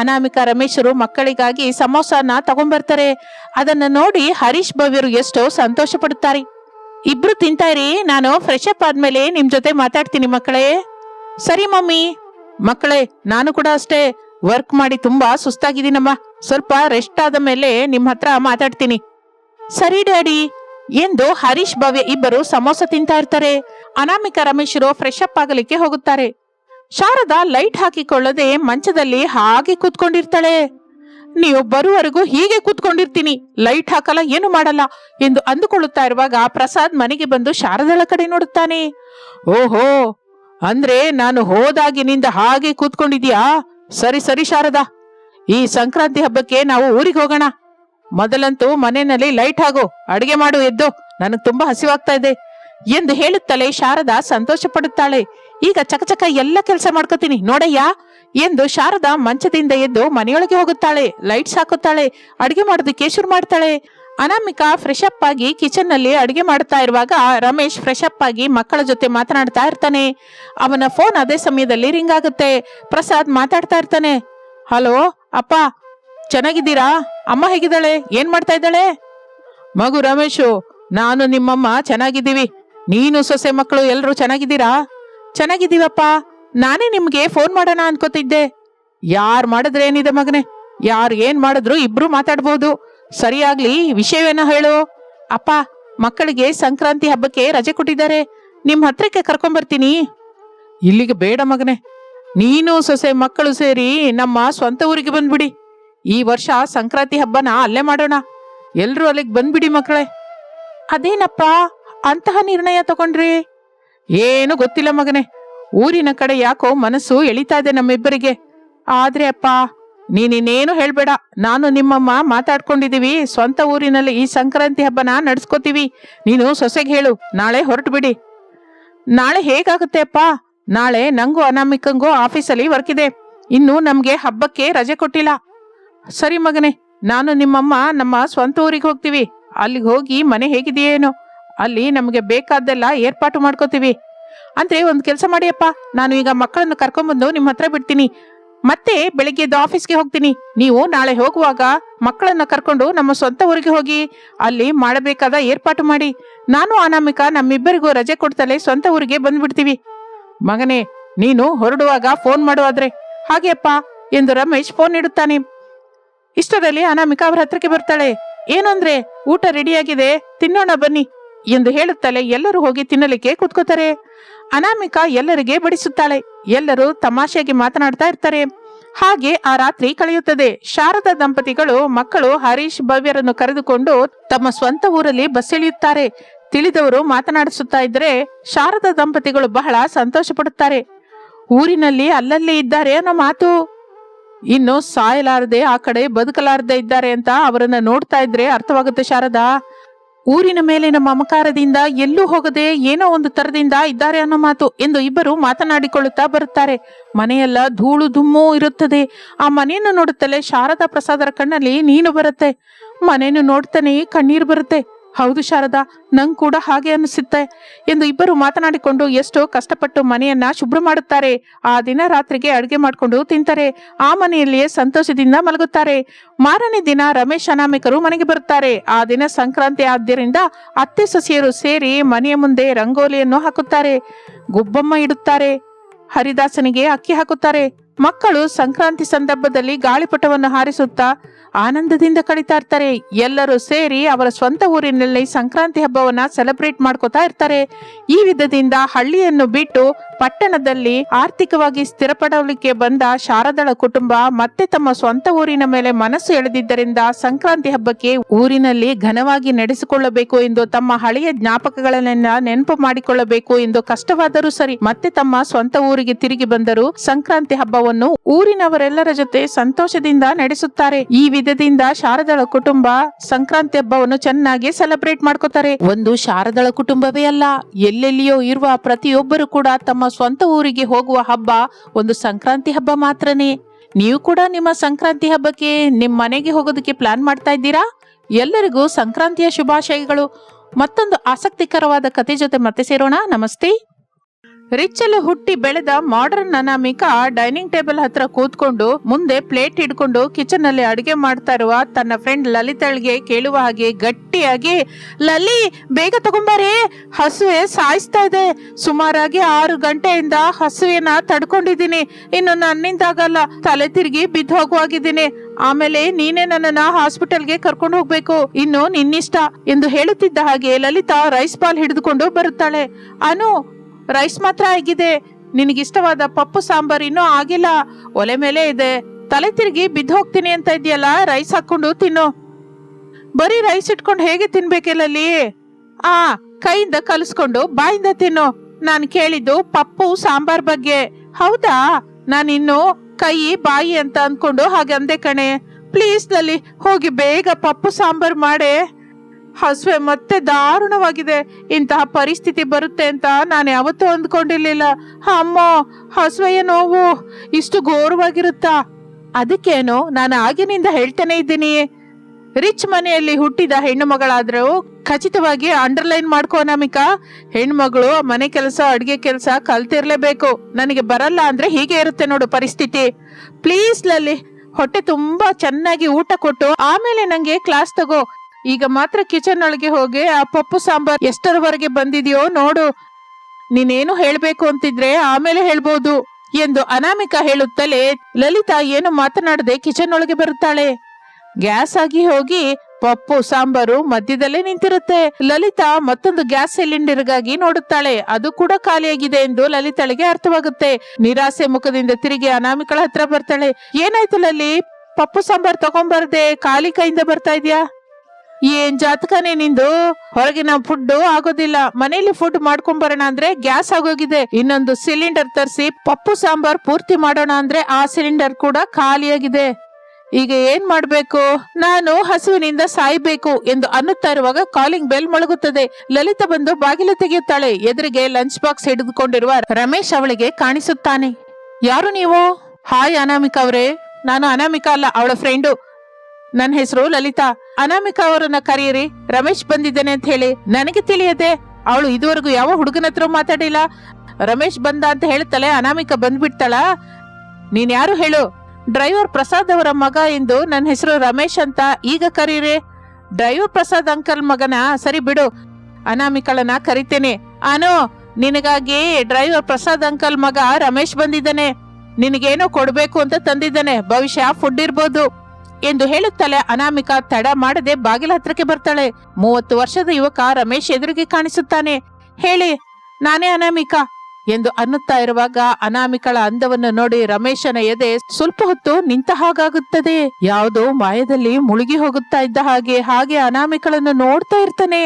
ಅನಾಮಿಕಾ ರಮೇಶರು ಮಕ್ಕಳಿಗಾಗಿ ಸಮೋಸನ ತಗೊಂಡ್ಬರ್ತಾರೆ. ಅದನ್ನ ನೋಡಿ ಹರೀಶ್ ಭವ್ಯರು ಎಷ್ಟೋ ಸಂತೋಷ ಪಡುತ್ತಾರೆ ಇಬ್ರು ತಿಂತಾರಿ ನಾನು ಫ್ರೆಶ್ ಅಪ್ ಆದ್ಮೇಲೆ ನಿಮ್ ಜೊತೆ ಮಾತಾಡ್ತೀನಿ ಮಕ್ಕಳೇ. ಸರಿ ಮಮ್ಮಿ. ಮಕ್ಕಳೇ, ನಾನು ಕೂಡ ಅಷ್ಟೇ. ವರ್ಕ್ ಮಾಡಿ ತುಂಬಾ ಸುಸ್ತಾಗಿದ್ದೀನಮ್ಮ. ಸ್ವಲ್ಪ ರೆಸ್ಟ್ ಆದ ಮೇಲೆ ನಿಮ್ಮ ಹತ್ರ ಮಾತಾಡ್ತೀನಿ. ಸರಿ ಡ್ಯಾಡಿ. ಎಂದು ಹರೀಶ್ ಭವ್ಯ ಇಬ್ಬರು ಸಮೋಸ ತಿಂತಾ ಇರ್ತಾರೆ. ಅನಾಮಿಕಾ ರಮೇಶರು ಫ್ರೆಶ್ ಅಪ್ ಆಗಲಿಕ್ಕೆ ಹೋಗುತ್ತಾರೆ. ಶಾರದಾ ಲೈಟ್ ಹಾಕಿಕೊಳ್ಳದೆ ಮಂಚದಲ್ಲಿ ಹಾಗೆ ಕೂತ್ಕೊಂಡಿರ್ತಾಳೆ. ನೀವು ಬರುವವರೆಗೂ ಹೀಗೆ ಕೂತ್ಕೊಂಡಿರ್ತೀನಿ. ಲೈಟ್ ಹಾಕಲ್ಲ, ಏನು ಮಾಡಲ್ಲ ಎಂದು ಅಂದುಕೊಳ್ಳುತ್ತಾ ಇರುವಾಗ ಪ್ರಸಾದ್ ಮನೆಗೆ ಬಂದು ಶಾರದಳ ಕಡೆ ನೋಡುತ್ತಾನೆ. ಓಹೋ, ಅಂದ್ರೆ ನಾನು ಹೋದಾಗಿನಿಂದ ಹಾಗೆ ಕೂತ್ಕೊಂಡಿದ್ಯಾ ಸರಿ ಸರಿ ಶಾರದಾ. ಈ ಸಂಕ್ರಾಂತಿ ಹಬ್ಬಕ್ಕೆ ನಾವು ಊರಿಗೆ ಹೋಗೋಣ. ಮೊದಲಂತೂ ಮನೆಯಲ್ಲಿ ಲೈಟ್ ಆಗು, ಅಡಿಗೆ ಮಾಡು, ಎದ್ದು. ನನಗೆ ತುಂಬಾ ಹಸಿವಾಗ್ತಾ ಇದೆ. ಎಂದು ಹೇಳುತ್ತಲೇ ಶಾರದಾ ಸಂತೋಷ ಪಡುತ್ತಾಳೆ ಈಗ ಚಕಚಕ ಎಲ್ಲ ಕೆಲಸ ಮಾಡ್ಕೋತೀನಿ, ನೋಡಯ್ಯ? ಎಂದು ಶಾರದಾ ಮಂಚದಿಂದ ಎದ್ದು ಮನೆಯೊಳಗೆ ಹೋಗುತ್ತಾಳೆ. ಲೈಟ್ಸ್ ಹಾಕುತ್ತಾಳೆ ಅಡಿಗೆ ಮಾಡೋದಕ್ಕೆ ಶುರು ಮಾಡ್ತಾಳೆ. ಅನಾಮಿಕಾ ಫ್ರೆಶ್ ಅಪ್ ಆಗಿ ಕಿಚನ್ನಲ್ಲಿ ಅಡಿಗೆ ಮಾಡ್ತಾ ಇರುವಾಗ ರಮೇಶ್ ಫ್ರೆಶ್ ಅಪ್ ಆಗಿ ಮಕ್ಕಳ ಜೊತೆ ಮಾತನಾಡ್ತಾ ಇರ್ತಾನೆ. ಅವನ ಫೋನ್ ಅದೇ ಸಮಯದಲ್ಲಿ ರಿಂಗ್ ಆಗುತ್ತೆ. ಪ್ರಸಾದ್ ಮಾತಾಡ್ತಾ ಇರ್ತಾನೆ. ಹಲೋ, ಅಪ್ಪ ಚೆನ್ನಾಗಿದ್ದೀರಾ? ಅಮ್ಮ ಹೇಗಿದ್ದಾಳೆ? ಏನ್ ಮಾಡ್ತಾ ಇದ್ದಾಳೆ? ಮಗು ರಮೇಶು, ನಾನು ನಿಮ್ಮಮ್ಮ ಚೆನ್ನಾಗಿದ್ದೀವಿ. ನೀನು ಸೊಸೆ ಮಕ್ಕಳು ಎಲ್ಲರೂ ಚೆನ್ನಾಗಿದ್ದೀರಾ? ಚೆನ್ನಾಗಿದ್ದೀವಪ್ಪ. ನಾನೇ ನಿಮ್ಗೆ ಫೋನ್ ಮಾಡೋಣ ಅನ್ಕೋತಿದ್ದೆ. ಯಾರ್ ಮಾಡಿದ್ರೆ ಏನಿದೆ ಮಗನೆ? ಯಾರು ಏನ್ ಮಾಡಿದ್ರು ಇಬ್ರು ಮಾತಾಡ್ಬೋದು. ಸರಿಯಾಗ್ಲಿ, ವಿಷಯವೇನೋ ಹೇಳು? ಅಪ್ಪ, ಮಕ್ಕಳಿಗೆ ಸಂಕ್ರಾಂತಿ ಹಬ್ಬಕ್ಕೆ ರಜೆ ಕೊಟ್ಟಿದ್ದಾರೆ. ನಿಮ್ ಹತ್ರಕ್ಕೆ ಕರ್ಕೊಂಬರ್ತೀನಿ. ಇಲ್ಲಿಗೆ ಬೇಡ ಮಗನೆ. ನೀನು ಸೊಸೆ ಮಕ್ಕಳು ಸೇರಿ ನಮ್ಮ ಸ್ವಂತ ಊರಿಗೆ ಬಂದ್ಬಿಡಿ. ಈ ವರ್ಷ ಸಂಕ್ರಾಂತಿ ಹಬ್ಬನ ಅಲ್ಲೇ ಮಾಡೋಣ. ಎಲ್ರೂ ಅಲ್ಲಿಗೆ ಬಂದ್ಬಿಡಿ ಮಕ್ಕಳೇ. ಅದೇನಪ್ಪ? ಅಂತಹ ನಿರ್ಣಯ ತಗೊಂಡ್ರಿ? ಏನು ಗೊತ್ತಿಲ್ಲ ಮಗನೆ. ಊರಿನ ಕಡೆ ಯಾಕೋ ಮನಸ್ಸು ಎಳಿತಾ ಇದೆ ನಮ್ಮಿಬ್ಬರಿಗೆ. ಆದ್ರೆ ಅಪ್ಪ, ನೀನಿನ್ನೇನು ಹೇಳ್ಬೇಡ. ನಾನು ನಿಮ್ಮಮ್ಮ ಮಾತಾಡ್ಕೊಂಡಿದೀವಿ. ಸ್ವಂತ ಊರಿನಲ್ಲಿ ಈ ಸಂಕ್ರಾಂತಿ ಹಬ್ಬನ ನಡ್ಸ್ಕೋತೀವಿ. ನೀನು ಸೊಸೆಗೆ ಹೇಳು. ನಾಳೆ ಹೊರಟು ಬಿಡಿ ನಾಳೆ ಹೇಗಾಗುತ್ತೆ ಅಪ್ಪ? ನಾಳೆ ನಂಗೂ ಅನಾಮಿಕಂಗೂ ಆಫೀಸಲ್ಲಿ ವರ್ಕ್ ಇದೆ. ಇನ್ನು ನಮಗೆ ಹಬ್ಬಕ್ಕೆ ರಜೆ ಕೊಟ್ಟಿಲ್ಲ. ಸರಿ ಮಗನೇ, ನಾನು ನಿಮ್ಮಮ್ಮ ನಮ್ಮ ಸ್ವಂತ ಊರಿಗೆ ಹೋಗ್ತೀವಿ. ಅಲ್ಲಿಗೆ ಹೋಗಿ ಮನೆ ಹೇಗಿದೆಯೇನೋ, ಅಲ್ಲಿ ನಮಗೆ ಬೇಕಾದ್ದೆಲ್ಲ ಏರ್ಪಾಟು ಮಾಡ್ಕೋತೀವಿ. ಅಂದ್ರೆ ಒಂದು ಕೆಲಸ ಮಾಡಿಯಪ್ಪ, ನಾನು ಈಗ ಮಕ್ಕಳನ್ನು ಕರ್ಕೊಂಬಂದು ನಿಮ್ಮ ಹತ್ರ ಬಿಡ್ತೀನಿ. ಮತ್ತೆ ಬೆಳಿಗ್ಗೆ ಆಫೀಸ್ಗೆ ಹೋಗ್ತೀನಿ. ನೀವು ನಾಳೆ ಹೋಗುವಾಗ ಮಕ್ಕಳನ್ನ ಕರ್ಕೊಂಡು ನಮ್ಮ ಸ್ವಂತ ಊರಿಗೆ ಹೋಗಿ, ಅಲ್ಲಿ ಮಾಡಬೇಕಾದ ಏರ್ಪಾಟು ಮಾಡಿ. ನಾನು ಅನಾಮಿಕ ನಮ್ಮಿಬ್ಬರಿಗೂ ರಜೆ ಕೊಡ್ತಲೇ ಸ್ವಂತ ಊರಿಗೆ ಬಂದ್ಬಿಡ್ತೀವಿ. ಮಗನೇ, ನೀನು ಹೊರಡುವಾಗ ಫೋನ್ ಮಾಡುವಾದ್ರೆ ಹಾಗೆಯಪ್ಪ ಎಂದು ರಮೇಶ್ ಫೋನ್ ಇಡುತ್ತಾನೆ. ಇಷ್ಟರಲ್ಲಿ ಅನಾಮಿಕ ಅವರ ಹತ್ರಕ್ಕೆ ಬರ್ತಾಳೆ. ಏನು ಅಂದ್ರೆ, ಊಟ ರೆಡಿಯಾಗಿದೆ, ತಿನ್ನೋಣ ಬನ್ನಿ ಎಂದು ಹೇಳುತ್ತಲೇ ಎಲ್ಲರೂ ಹೋಗಿ ತಿನ್ನಲಿಕ್ಕೆ ಕೂತ್ಕೋತಾರೆ. ಅನಾಮಿಕಾ ಎಲ್ಲರಿಗೆ ಬಡಿಸುತ್ತಾಳೆ. ಎಲ್ಲರೂ ತಮಾಷೆಗೆ ಮಾತನಾಡ್ತಾ ಇರ್ತಾರೆ. ಹಾಗೆ ಆ ರಾತ್ರಿ ಕಳೆಯುತ್ತದೆ. ಶಾರದಾ ದಂಪತಿಗಳು, ಮಕ್ಕಳು ಹರೀಶ್ ಭವ್ಯರನ್ನು ಕರೆದುಕೊಂಡು ತಮ್ಮ ಸ್ವಂತ ಊರಲ್ಲಿ ಬಸ್ ಇಳಿಯುತ್ತಾರೆ. ತಿಳಿದವರು ಮಾತನಾಡಿಸುತ್ತಾ ಇದ್ರೆ ಶಾರದಾ ದಂಪತಿಗಳು ಬಹಳ ಸಂತೋಷ ಪಡುತ್ತಾರೆ ಊರಿನಲ್ಲಿ ಅಲ್ಲಲ್ಲಿ ಇದ್ದಾರೆ ಅನ್ನೋ ಮಾತು. ಇನ್ನು ಸಾಯಲಾರದೆ ಆ ಕಡೆ ಬದುಕಲಾರದೆ ಇದ್ದಾರೆ ಅಂತ ಅವರನ್ನ ನೋಡ್ತಾ ಇದ್ರೆ ಅರ್ಥವಾಗುತ್ತೆ ಶಾರದಾ. ಊರಿನ ಮೇಲಿನ ಮಮಕಾರದಿಂದ ಎಲ್ಲೂ ಹೋಗದೆ ಏನೋ ಒಂದು ತರದಿಂದ ಇದ್ದಾರೆ ಅನ್ನೋ ಮಾತು ಎಂದು ಇಬ್ಬರು ಮಾತನಾಡಿಕೊಳ್ಳುತ್ತಾ ಬರುತ್ತಾರೆ. ಮನೆಯೆಲ್ಲ ಧೂಳು ದುಮ್ಮು ಇರುತ್ತದೆ. ಆ ಮನೆಯನ್ನು ನೋಡುತ್ತಲೇ ಶಾರದಾ ಪ್ರಸಾದರ ಕಣ್ಣಲ್ಲಿ ನೀನು ಬರುತ್ತೆ. ಮನೆಯನ್ನು ನೋಡ್ತಾನೆ ಕಣ್ಣೀರು ಬರುತ್ತೆ. ಹೌದು ಶಾರದಾ, ನಂಗ್ ಕೂಡ ಹಾಗೆ ಅನಿಸುತ್ತೆ. ಎಂದು ಇಬ್ಬರು ಮಾತನಾಡಿಕೊಂಡು ಎಷ್ಟೋ ಕಷ್ಟಪಟ್ಟು ಮನೆಯನ್ನ ಶುಭ್ರ ಮಾಡುತ್ತಾರೆ. ಆ ದಿನ ರಾತ್ರಿಗೆ ಅಡುಗೆ ಮಾಡಿಕೊಂಡು ತಿಂತಾರೆ. ಆ ಮನೆಯಲ್ಲಿಯೇ ಸಂತೋಷದಿಂದ ಮಲಗುತ್ತಾರೆ. ಮಾರನೇ ದಿನ ರಮೇಶ್ ಅನಾಮಿಕರು ಮನೆಗೆ ಬರುತ್ತಾರೆ. ಆ ದಿನ ಸಂಕ್ರಾಂತಿ ಆದ್ದರಿಂದ ಅತ್ತೆ ಸೊಸೆಯರು ಸೇರಿ ಮನೆಯ ಮುಂದೆ ರಂಗೋಲಿಯನ್ನು ಹಾಕುತ್ತಾರೆ. ಗುಬ್ಬಮ್ಮ ಇಡುತ್ತಾರೆ. ಹರಿದಾಸನಿಗೆ ಅಕ್ಕಿ ಹಾಕುತ್ತಾರೆ. ಮಕ್ಕಳು ಸಂಕ್ರಾಂತಿ ಸಂದರ್ಭದಲ್ಲಿ ಗಾಳಿಪಟವನ್ನು ಹಾರಿಸುತ್ತಾ ಆನಂದದಿಂದ ಕಳೀತಾ ಇರ್ತಾರೆ ಎಲ್ಲರೂ ಸೇರಿ ಅವರ ಸ್ವಂತ ಊರಿನಲ್ಲಿ ಸಂಕ್ರಾಂತಿ ಹಬ್ಬವನ್ನ ಸೆಲೆಬ್ರೇಟ್ ಮಾಡ್ಕೋತಾ ಇರ್ತಾರೆ. ಈ ವಿಧದಿಂದ ಹಳ್ಳಿಯನ್ನು ಬಿಟ್ಟು ಪಟ್ಟಣದಲ್ಲಿ ಆರ್ಥಿಕವಾಗಿ ಸ್ಥಿರಪಡಲಿಕ್ಕೆ ಬಂದ ಶಾರದಳ ಕುಟುಂಬ ಮತ್ತೆ ತಮ್ಮ ಸ್ವಂತ ಊರಿನ ಮೇಲೆ ಮನಸ್ಸು ಎಳೆದಿದ್ದರಿಂದ ಸಂಕ್ರಾಂತಿ ಹಬ್ಬಕ್ಕೆ ಊರಿನಲ್ಲಿ ಘನವಾಗಿ ನಡೆಸಿಕೊಳ್ಳಬೇಕು ಎಂದು ತಮ್ಮ ಹಳೆಯ ಜ್ಞಾಪಕಗಳನ್ನೆಲ್ಲ ನೆನಪು ಮಾಡಿಕೊಳ್ಳಬೇಕು ಎಂದು ಕಷ್ಟವಾದರೂ ಸರಿ ಮತ್ತೆ ತಮ್ಮ ಸ್ವಂತ ಊರಿಗೆ ತಿರುಗಿ ಬಂದರು ಸಂಕ್ರಾಂತಿ ಹಬ್ಬವನ್ನು ಊರಿನವರೆಲ್ಲರ ಜೊತೆ ಸಂತೋಷದಿಂದ ನಡೆಸುತ್ತಾರೆ. ಈ ವಿಧದಿಂದ ಶಾರದಳ ಕುಟುಂಬ ಸಂಕ್ರಾಂತಿ ಹಬ್ಬವನ್ನು ಚೆನ್ನಾಗಿ ಸೆಲೆಬ್ರೇಟ್ ಮಾಡ್ಕೋತಾರೆ. ಒಂದು ಶಾರದಳ ಕುಟುಂಬವೇ ಅಲ್ಲ, ಎಲ್ಲೆಲ್ಲಿಯೋ ಇರುವ ಪ್ರತಿಯೊಬ್ಬರು ಕೂಡ ತಮ್ಮ ಸ್ವಂತ ಊರಿಗೆ ಹೋಗುವ ಹಬ್ಬ ಒಂದು ಸಂಕ್ರಾಂತಿ ಹಬ್ಬ ಮಾತ್ರನೇ. ನೀವು ಕೂಡ ನಿಮ್ಮ ಸಂಕ್ರಾಂತಿ ಹಬ್ಬಕ್ಕೆ ನಿಮ್ಮ ಮನೆಗೆ ಹೋಗೋದಕ್ಕೆ ಪ್ಲಾನ್ ಮಾಡ್ತಾ ಇದ್ದೀರಾ? ಎಲ್ಲರಿಗೂ ಸಂಕ್ರಾಂತಿಯ ಶುಭಾಶಯಗಳು. ಮತ್ತೊಂದು ಆಸಕ್ತಿಕರವಾದ ಕತೆ ಜೊತೆ ಮತ್ತೆ ಸೇರೋಣ. ನಮಸ್ತೆ. ರಿಚ್ಚಲ್ಲಿ ಹುಟ್ಟಿ ಬೆಳೆದ ಮಾಡರ್ನ್ ಅನಾಮಿಕಾ ಡೈನಿಂಗ್ ಟೇಬಲ್ ಹತ್ರ ಕೂತ್ಕೊಂಡು ಮುಂದೆ ಪ್ಲೇಟ್ ಹಿಡ್ಕೊಂಡು ಕಿಚನ್ ಅಲ್ಲಿ ಅಡುಗೆ ಮಾಡ್ತಾ ಇರುವ ತನ್ನ ಫ್ರೆಂಡ್ ಲಲಿತಾಳ್ಗೆ ಕೇಳುವ ಹಾಗೆ ಗಟ್ಟಿಯಾಗಿ ಲಲಿ ಬೇಗ ತಗೊಂಬಾರಿ ಹಸುವೆ ಸಾಯಿಸ್ತಾ ಇದೆ. ಸುಮಾರಾಗಿ ಆರು ಗಂಟೆಯಿಂದ ಹಸುವೆನ ತಡ್ಕೊಂಡಿದ್ದೀನಿ. ಇನ್ನು ನನ್ನಿಂದಾಗಲ್ಲ ತಲೆ ತಿರುಗಿ ಬಿದ್ದು ಹೋಗುವಾಗಿದ್ದೀನಿ. ಆಮೇಲೆ ನೀನೇ ನನ್ನನ್ನ ಹಾಸ್ಪಿಟಲ್ಗೆ ಕರ್ಕೊಂಡು ಹೋಗ್ಬೇಕು. ಇನ್ನು ನಿನ್ನಿಷ್ಟ. ಎಂದು ಹೇಳುತ್ತಿದ್ದ ಹಾಗೆ ಲಲಿತಾ ರೈಸ್ ಬಾಲ್ ಹಿಡಿದುಕೊಂಡು ಬರುತ್ತಾಳೆ. ಅನು ರೈಸ್ ಮಾತ್ರ ಆಗಿದೆ. ನಿನಗಿಷ್ಟವಾದ ಪಪ್ಪು ಸಾಂಬಾರ್ ಇನ್ನೂ ಆಗಿಲ್ಲ. ಒಲೆ ಮೇಲೆ ಇದೆ. ತಲೆ ತಿರುಗಿ ಬಿದ್ದು ಹೋಗ್ತೀನಿ ಅಂತ ಇದೆಯಲ್ಲ ರೈಸ್ ಹಾಕೊಂಡು ತಿನ್ನು. ಬರೀ ರೈಸ್ ಇಟ್ಕೊಂಡು ಹೇಗೆ ತಿನ್ಬೇಕಿಲ್ಲಲ್ಲಿ ಆ, ಕೈಯಿಂದ ಕಲಿಸ್ಕೊಂಡು ಬಾಯಿಂದ ತಿನ್ನು. ನಾನು ಕೇಳಿದ್ದು ಪಪ್ಪು ಸಾಂಬಾರ್ ಬಗ್ಗೆ. ಹೌದಾ? ನಾನಿನ್ನು ಕೈ, ಬಾಯಿ ಅಂತ ಅನ್ಕೊಂಡು ಹಾಗೆ ಅಂದೆ ಕಣೆ. ಪ್ಲೀಸ್ನಲ್ಲಿ ಹೋಗಿ ಬೇಗ ಪಪ್ಪು ಸಾಂಬಾರ್ ಮಾಡೆ. ಹಸುವೆ ಮತ್ತೆ ದಾರುಣವಾಗಿದೆ. ಇಂತಹ ಪರಿಸ್ಥಿತಿ ಬರುತ್ತೆ ಅಂತ ನಾನು ಯಾವತ್ತೂ ಅಂದ್ಕೊಂಡಿರ್ಲಿಲ್ಲ. ಅಮ್ಮ, ಹಸುವೆಯ ನೋವು ಇಷ್ಟು ಘೋರವಾಗಿರುತ್ತಾ? ಅದಕ್ಕೇನು ನಾನು ಆಗಿನಿಂದ ಹೇಳ್ತಾನೆ ಇದ್ದೀನಿ. ರಿಚ್ ಮನೆಯಲ್ಲಿ ಹುಟ್ಟಿದ ಹೆಣ್ಣು ಮಗಳಾದ್ರೂ ಖಚಿತವಾಗಿ ಅಂಡರ್ಲೈನ್ ಮಾಡ್ಕೋ ನಮಿಕಾ. ಹೆಣ್ಮಗಳು ಮನೆ ಕೆಲಸ, ಅಡುಗೆ ಕೆಲಸ ಕಲ್ತಿರ್ಲೇಬೇಕು. ನನಗೆ ಬರಲ್ಲ ಅಂದ್ರೆ ಹೀಗೆ ಇರುತ್ತೆ ನೋಡು ಪರಿಸ್ಥಿತಿ. ಪ್ಲೀಸ್ ಲಲ್ಲಿ, ಹೊಟ್ಟೆ ತುಂಬಾ ಚೆನ್ನಾಗಿ ಊಟ ಕೊಟ್ಟು ಆಮೇಲೆ ನಂಗೆ ಕ್ಲಾಸ್ ತಗೋ. ಈಗ ಮಾತ್ರ ಕಿಚನ್ ಒಳಗೆ ಹೋಗಿ ಆ ಪಪ್ಪು ಸಾಂಬಾರ್ ಎಷ್ಟರವರೆಗೆ ಬಂದಿದೆಯೋ ನೋಡು. ನೀನೇನು ಹೇಳ್ಬೇಕು ಅಂತಿದ್ರೆ ಆಮೇಲೆ ಹೇಳ್ಬೋದು ಎಂದು ಅನಾಮಿಕಾ ಹೇಳುತ್ತಲೇ ಲಲಿತಾ ಏನು ಮಾತನಾಡದೆ ಕಿಚನ್ ಒಳಗೆ ಬರುತ್ತಾಳೆ. ಗ್ಯಾಸ್ ಆಗಿ ಹೋಗಿ ಪಪ್ಪು ಸಾಂಬಾರು ಮಧ್ಯದಲ್ಲೇ ನಿಂತಿರುತ್ತೆ. ಲಲಿತಾ ಮತ್ತೊಂದು ಗ್ಯಾಸ್ ಸಿಲಿಂಡರ್ಗಾಗಿ ನೋಡುತ್ತಾಳೆ. ಅದು ಕೂಡ ಖಾಲಿಯಾಗಿದೆ ಎಂದು ಲಲಿತಾಳಿಗೆ ಅರ್ಥವಾಗುತ್ತೆ. ನಿರಾಸೆ ಮುಖದಿಂದ ತಿರುಗಿ ಅನಾಮಿಕಳ ಹತ್ರ ಬರ್ತಾಳೆ. ಏನಾಯ್ತು ಲಲಿ ಪಪ್ಪು ಸಾಂಬಾರ್ ತಗೊಂಬರ್ದೆ ಖಾಲಿ ಕೈಯಿಂದ ಬರ್ತಾ ಇದ್ಯಾ? ಏನ್ ಜಾತಕನೇ ನಿಂದು? ಹೊರಗಿನ ಫುಡ್ ಆಗೋದಿಲ್ಲ. ಮನೇಲಿ ಫುಡ್ ಮಾಡ್ಕೊಂಡ್ ಬರೋಣ ಅಂದ್ರೆ ಗ್ಯಾಸ್ ಆಗೋಗಿದೆ. ಇನ್ನೊಂದು ಸಿಲಿಂಡರ್ ತರಿಸಿ ಪಪ್ಪು ಸಾಂಬಾರ್ ಪೂರ್ತಿ ಮಾಡೋಣ ಅಂದ್ರೆ ಆ ಸಿಲಿಂಡರ್ ಕೂಡ ಖಾಲಿಯಾಗಿದೆ. ಈಗ ಏನ್ ಮಾಡ್ಬೇಕು? ನಾನು ಹಸುವಿನಿಂದ ಸಾಯ್ಬೇಕು ಎಂದು ಅನ್ನುತ್ತಾ ಇರುವಾಗ ಕಾಲಿಂಗ್ ಬೆಲ್ ಮೊಳಗುತ್ತದೆ. ಲಲಿತಾ ಬಂದು ಬಾಗಿಲು ತೆಗೆಯುತ್ತಾಳೆ. ಎದುರಿಗೆ ಲಂಚ್ ಬಾಕ್ಸ್ ಹಿಡಿದುಕೊಂಡಿರುವ ರಮೇಶ್ ಅವಳಿಗೆ ಕಾಣಿಸುತ್ತಾನೆ. ಯಾರು ನೀವು? ಹಾಯ್ ಅನಾಮಿಕಾ ಅವರೇ. ನಾನು ಅನಾಮಿಕಾ ಅಲ್ಲ, ಅವಳ ಫ್ರೆಂಡು ನನ್ನ ಹೆಸರು ಲಲಿತಾ. ಅನಾಮಿಕಾ ಅವರನ್ನ ಕರೆಯಿರಿ. ರಮೇಶ್ ಬಂದಿದ್ದಾನೆ ಅಂತ ಹೇಳಿ ನನಗೆ ತಿಳಿಯದೆ ಅವಳು ಇದುವರೆಗೂ ಯಾವ ಹುಡುಗನ ಹತ್ರ ಮಾತಾಡಿಲ್ಲ. ರಮೇಶ್ ಬಂದ ಅಂತ ಹೇಳ್ತಾಳೆ ಅನಾಮಿಕಾ ಬಂದ್ಬಿಡ್ತಾಳ. ನೀನ್ ಯಾರು ಹೇಳು? ಡ್ರೈವರ್ ಪ್ರಸಾದ್ ಅವರ ಮಗ ಎಂದು ನನ್ನ ಹೆಸರು ರಮೇಶ್ ಅಂತ ಈಗ ಕರೀರಿ. ಡ್ರೈವರ್ ಪ್ರಸಾದ್ ಅಂಕಲ್ ಮಗನ? ಸರಿ ಬಿಡು. ಅನಾಮಿಕಳನ್ನ ಕರಿತೇನೆ. ಅನು, ನಿನಗಾಗಿ ಡ್ರೈವರ್ ಪ್ರಸಾದ್ ಅಂಕಲ್ ಮಗ ರಮೇಶ್ ಬಂದಿದ್ದಾನೆ. ನಿನಗೇನೋ ಕೊಡ್ಬೇಕು ಅಂತ ತಂದಿದ್ದಾನೆ. ಭವಿಷ್ಯ ಫುಡ್ ಇರ್ಬೋದು. ಎಂದು ಹೇಳುತ್ತಲೇ ಅನಾಮಿಕಾ ತಡ ಮಾಡದೆ ಬಾಗಿಲ ಹತ್ರಕ್ಕೆ ಬರ್ತಾಳೆ. ಮೂವತ್ತು ವರ್ಷದ ಯುವಕ ರಮೇಶ್ ಎದುರಿಗೆ ಕಾಣಿಸುತ್ತಾನೆ. ಹೇಳಿ, ನಾನೇ ಅನಾಮಿಕಾ ಎಂದು ಅನ್ನುತ್ತಾ ಇರುವಾಗ ಅನಾಮಿಕಳ ಅಂದವನ್ನು ನೋಡಿ ರಮೇಶನ ಎದೆ ಸ್ವಲ್ಪ ಹೊತ್ತು ನಿಂತ ಹಾಗಾಗುತ್ತದೆ. ಯಾವುದೋ ಮಾಯದಲ್ಲಿ ಮುಳುಗಿ ಹೋಗುತ್ತಾ ಇದ್ದ ಹಾಗೆ ಹಾಗೆ ಅನಾಮಿಕಳನ್ನು ನೋಡ್ತಾ ಇರ್ತಾನೆ.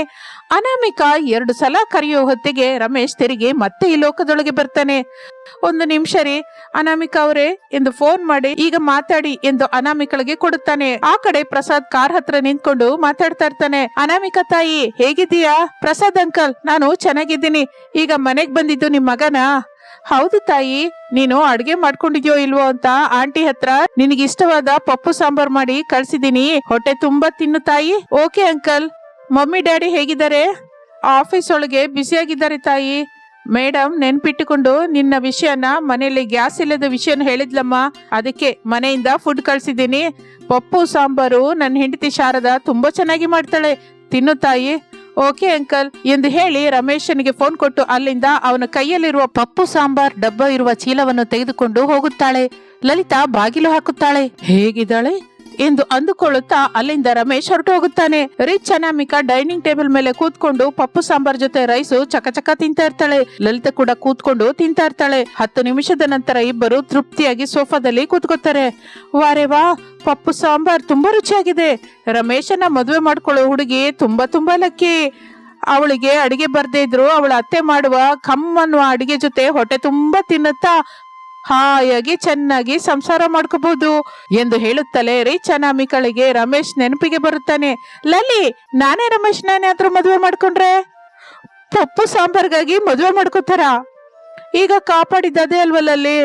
ಅನಾಮಿಕಾ ಎರಡು ಸಲ ಕರೆಯೋ ಹೊತ್ತಿಗೆ ರಮೇಶ್ ತಿರುಗಿ ಮತ್ತೆ ಈ ಲೋಕದೊಳಗೆ ಬರ್ತಾನೆ. ಒಂದು ನಿಮಿಷ ರೀ, ಅನಾಮಿಕಾ ಅವರೇ, ಎಂದು ಫೋನ್ ಮಾಡಿ ಈಗ ಮಾತಾಡಿ ಎಂದು ಅನಾಮಿಕಳಿಗೆ ಕೊಡುತ್ತಾನೆ. ಆ ಕಡೆ ಪ್ರಸಾದ್ ಕಾರ್ ಹತ್ರ ನಿಂತ್ಕೊಂಡು ಮಾತಾಡ್ತಾ ಇರ್ತಾನೆ. ಅನಾಮಿಕಾ ತಾಯಿ, ಹೇಗಿದ್ದೀಯಾ? ಪ್ರಸಾದ್ ಅಂಕಲ್, ನಾನು ಚೆನ್ನಾಗಿದ್ದೀನಿ. ಈಗ ಮನೆಗ್ ಬಂದಿದ್ದು ನಿಮ್ ಮಗನ? ಹೌದು ತಾಯಿ, ನೀನು ಅಡ್ಗೆ ಮಾಡ್ಕೊಂಡಿದ್ಯೋ ಇಲ್ವೋ ಅಂತ ಆಂಟಿ ಹತ್ರ ನಿನಗಿಷ್ಟವಾದ ಪಪ್ಪು ಸಾಂಬಾರ್ ಮಾಡಿ ಕಳ್ಸಿದೀನಿ ಹೊಟ್ಟೆ ತುಂಬಾ ತಿನ್ನು ತಾಯಿ. Okay uncle. ಮಮ್ಮಿ, ಡ್ಯಾಡಿ ಹೇಗಿದ್ದಾರೆ? ಆಫೀಸ್ ಒಳಗೆ ಬ್ಯುಸಿಯಾಗಿದ್ದಾರೆ ತಾಯಿ. ಮೇಡಮ್ ನೆನ್ಪಿಟ್ಟುಕೊಂಡು ನಿನ್ನ ವಿಷಯನ ಮನೆಯಲ್ಲಿ ಗ್ಯಾಸ್ ಇಲ್ಲದ ವಿಷಯನ ಹೇಳಿದ್ಲಮ್ಮ. ಅದಕ್ಕೆ ಮನೆಯಿಂದ ಫುಡ್ ಕಳ್ಸಿದ್ದೀನಿ. ಪಪ್ಪು, ಸಾಂಬಾರು ನನ್ನ ಹೆಂಡತಿ ಶಾರದಾ ತುಂಬಾ ಚೆನ್ನಾಗಿ ಮಾಡ್ತಾಳೆ. ತಿನ್ನು ತಾಯಿ. ಓಕೆ ಅಂಕಲ್ ಎಂದು ಹೇಳಿ ರಮೇಶನಿಗೆ ಫೋನ್ ಕೊಟ್ಟು ಅಲ್ಲಿಂದ ಅವನ ಕೈಯಲ್ಲಿರುವ ಪಪ್ಪು, ಸಾಂಬಾರ್ ಡಬ್ಬ ಇರುವ ಚೀಲವನ್ನು ತೆಗೆದುಕೊಂಡು ಹೋಗುತ್ತಾಳೆ. ಲಲಿತಾ ಬಾಗಿಲು ಹಾಕುತ್ತಾಳೆ. ಹೇಗಿದ್ದಾಳೆ? ಎಂದು ಅಂದುಕೊಳ್ಳುತ್ತಾ ಅಲ್ಲಿಂದ ರಮೇಶ್ ಹೊರಟು ಹೋಗುತ್ತಾನೆ ರಿಚ್ ಅನಾಮಿಕಾ ಡೈನಿಂಗ್ ಟೇಬಲ್ ಮೇಲೆ ಕೂತ್ಕೊಂಡು ಪಪ್ಪು ಸಾಂಬಾರ್ ಜೊತೆ ರೈಸು ಚಕಚಕ ತಿಂತಾ ಇರ್ತಾಳೆ. ಲಲಿತಾ ಕೂಡ ಕೂತ್ಕೊಂಡು ತಿಂತಾ ಇರ್ತಾಳೆ. ಹತ್ತು ನಿಮಿಷದ ನಂತರ ಇಬ್ಬರು ತೃಪ್ತಿಯಾಗಿ ಸೋಫಾದಲ್ಲಿ ಕೂತ್ಕೋತಾರೆ ವಾರೆ ವಾ, ಪಪ್ಪು ಸಾಂಬಾರ್ ತುಂಬಾ ರುಚಿಯಾಗಿದೆ. ರಮೇಶನ ಮದುವೆ ಮಾಡ್ಕೊಳ್ಳೋ ಹುಡುಗಿ ತುಂಬಾ ತುಂಬಾ ಲಕ್ಕಿ. ಅವಳಿಗೆ ಅಡಿಗೆ ಬರ್ದೇ ಇದ್ರು, ಅವಳ ಅತ್ತೆ ಮಾಡುವ ಕಮ್ಮನ್ನುವ ಅಡಿಗೆ ಜೊತೆ ಹೊಟ್ಟೆ ತುಂಬಾ ತಿನ್ನುತ್ತಾ ಹಾಯಾಗಿ ಚೆನ್ನಾಗಿ ಸಂಸಾರ ಮಾಡ್ಕೋಬಹುದು ಎಂದು ಹೇಳುತ್ತಲೇ ರೀಚನ ಮಿಕಳಿಗೆ ರಮೇಶ್ ನೆನಪಿಗೆ ಬರುತ್ತಾನೆ. ಲಲಿ ನಾನೇ ರಮೇಶ್ ನಾನೇನಾದ್ರೂ ಮದುವೆ ಮಾಡ್ಕೊಂಡ್ರೆ? ಪಪ್ಪು ಸಾಂಬಾರ್ಗಾಗಿ ಮದುವೆ ಮಾಡ್ಕೋತಾರ? ಈಗ ಕಾಪಾಡಿದ್ದದೇ ಅಲ್ವಲ್ಲಲ್ಲಿ